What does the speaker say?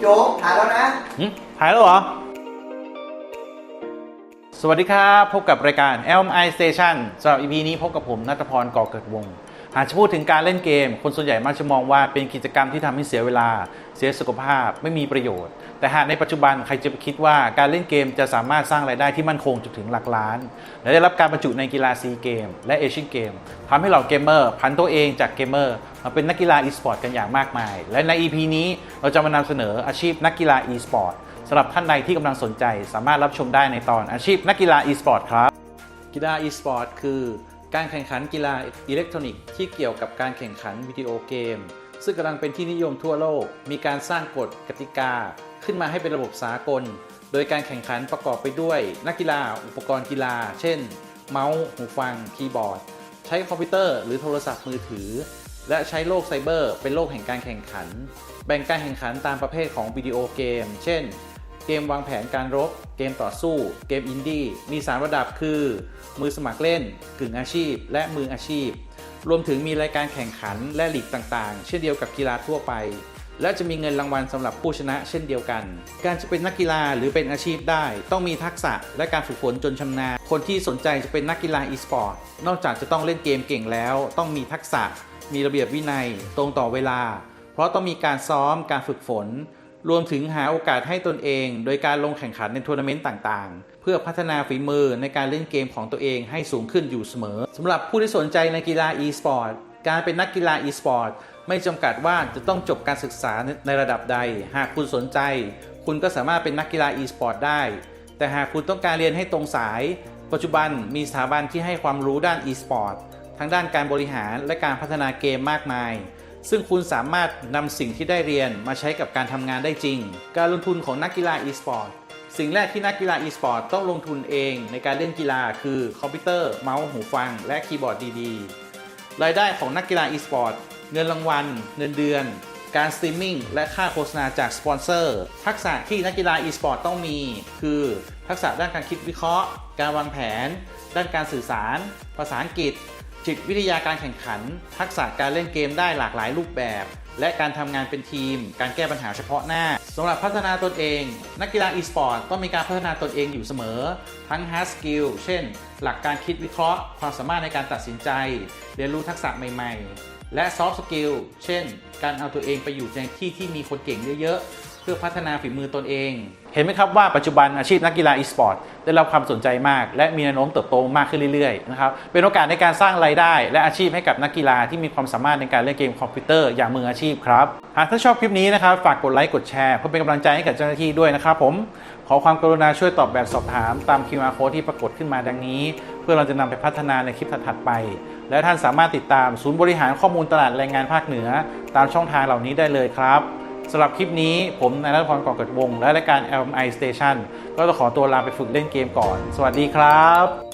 โจ๊กถ่ายแล้วนะหึหายแล้วเหรอ สวัสดีครับ พบกับรายการ LMI Station สำหรับ EP นี้พบกับผมนัทพรก่อเกิดวง หากจะพูดถึงการเล่นเกม คนส่วนใหญ่มักจะมองว่าเป็นกิจกรรมที่ทำให้เสียเวลา เสียสุขภาพไม่มีประโยชน์ แต่หากในปัจจุบันใครจะไปคิดว่าการเล่นเกมจะสามารถสร้างรายได้ที่มั่นคงจนถึงหลักล้าน และได้รับการบรรจุในกีฬาซีเกมและเอเชียนเกมทำให้เหล่าเกมเมอร์พันตัวเองจากเกมเมอร์มาเป็นนักกีฬา e-sport กันอย่างมากมาย และใน EP นี้เราจะมานำเสนออาชีพนักกีฬา e-sport สำหรับท่านใดที่กำลังสนใจสามารถรับชมได้ในตอนอาชีพนักกีฬา e-sport ครับ กีฬา e-sport คือ การแข่งขันกีฬาอิเล็กทรอนิกส์ที่เกี่ยวกับการแข่งขันวิดีโอเกม ซึ่งกำลังเป็นที่นิยมทั่วโลก มีการสร้างกฎกติกา ขึ้นมาให้เป็นระบบสากล โดยการแข่งขันประกอบไปด้วย นักกีฬา อุปกรณ์กีฬา เช่น เมาส์ หูฟัง คีย์บอร์ด ใช้คอมพิวเตอร์หรือโทรศัพท์มือถือ และใช้โลกไซเบอร์ เป็นโลกแห่งการแข่งขัน แบ่งการแข่งขันตามประเภทของวิดีโอเกม เช่น เกมวางแผนการรบ เกมต่อสู้ เกมอินดี้ มี 3 ระดับคือ มือสมัครเล่น กึ่งอาชีพ และมืออาชีพ รวมถึงมีรายการแข่งขันและหลีกต่างๆ เช่นเดียวกับกีฬาทั่วไป และจะมีเงินรางวัลสำหรับผู้ชนะเช่นเดียวกัน การจะเป็นนักกีฬาหรือเป็นอาชีพได้ ต้องมีทักษะและการฝึกฝนจนชำนาญ คนที่สนใจจะเป็นนักกีฬา e-sport นอกจากจะต้องเล่นเกมเก่งแล้ว ต้องมีทักษะ มีระเบียบวินัย ตรงต่อเวลา เพราะต้องมีการซ้อม การฝึกฝน รวมถึงหาโอกาสให้ตนเอง โดยการลงแข่งขันในทัวร์นาเมนต์ต่างๆ เพื่อพัฒนาฝีมือในการเล่นเกมของตัวเองให้สูงขึ้นอยู่เสมอสำหรับผู้ที่สนใจในกีฬา e-sport การเป็นนักกีฬา e-sport ไม่จำกัดว่าจะต้องจบการศึกษาในระดับใด หากคุณสนใจ คุณก็สามารถเป็นนักกีฬา e-sport ได้ แต่หากคุณต้องการเรียนให้ตรงสาย ปัจจุบันมีสถาบันที่ให้ความรู้ด้าน e-sport ทั้งด้านการบริหารและการพัฒนาเกมมากมาย ซึ่งคุณสามารถนำสิ่งที่ได้เรียนมาใช้กับการทำงานได้จริง การลงทุนของนักกีฬา e-sport สิ่งแรกที่นักกีฬา e-sport ต้องลงทุนเองในการเล่นกีฬาคือคอมพิวเตอร์เมาส์หูฟัง และคีย์บอร์ดดีๆ รายได้ของนักกีฬา e-sport เงินรางวัล เงินเดือน การสตรีมมิ่งและค่าโฆษณาจากสปอนเซอร์ ทักษะที่นักกีฬา e-sport ต้องมี คือ ทักษะด้านการคิดวิเคราะห์ การวางแผน ด้านการสื่อสาร ภาษาอังกฤษ จิตวิทยาการแข่งขัน ทักษะการเล่นเกมได้หลากหลายรูปแบบ และการทำงานเป็นทีม การแก้ปัญหาเฉพาะหน้าสำหรับพัฒนาตนเอง นักกีฬา e-sport ต้องมีการพัฒนาตนเองอยู่เสมอ ทั้ง hard skill เช่น หลักการคิดวิเคราะห์ ความสามารถในการตัดสินใจ เรียนรู้ทักษะใหม่ ๆ และ soft skill เช่น การเอาตัวเองไปอยู่ในที่ที่มีคนเก่งเยอะๆ เพื่อพัฒนาฝีมือตนเอง เห็นไหมครับว่าปัจจุบันอาชีพนักกีฬา e-sport ได้รับความสนใจมาก และมีแนวโน้มเติบโตมากขึ้นเรื่อยๆนะครับเป็นโอกาสในการสร้างรายได้ และอาชีพให้กับนักกีฬาที่มีความสามารถในการเล่นเกมคอมพิวเตอร์อย่างมืออาชีพครับหากท่านชอบคลิปนี้นะครับฝากกดไลค์กดแชร์เพื่อเป็นกำลังใจให้กับเจ้าหน้าที่ด้วยนะครับผมขอความกรุณาช่วยตอบแบบสอบถามตาม QR code ที่ปรากฏขึ้นมาดังนี้ เพื่อเราจะนำไปพัฒนาในคลิปถัดๆไป และท่านสามารถติดตามศูนย์บริหารข้อมูลตลาดแรงงานภาคเหนือ ตามช่องทางเหล่านี้ได้เลยครับ สำหรับคลิปนี้ผมนายรัตพรก่อเกิดวง และรายการ LMI Station ก็จะขอตัวลาไปฝึกเล่นเกมก่อน สวัสดีครับ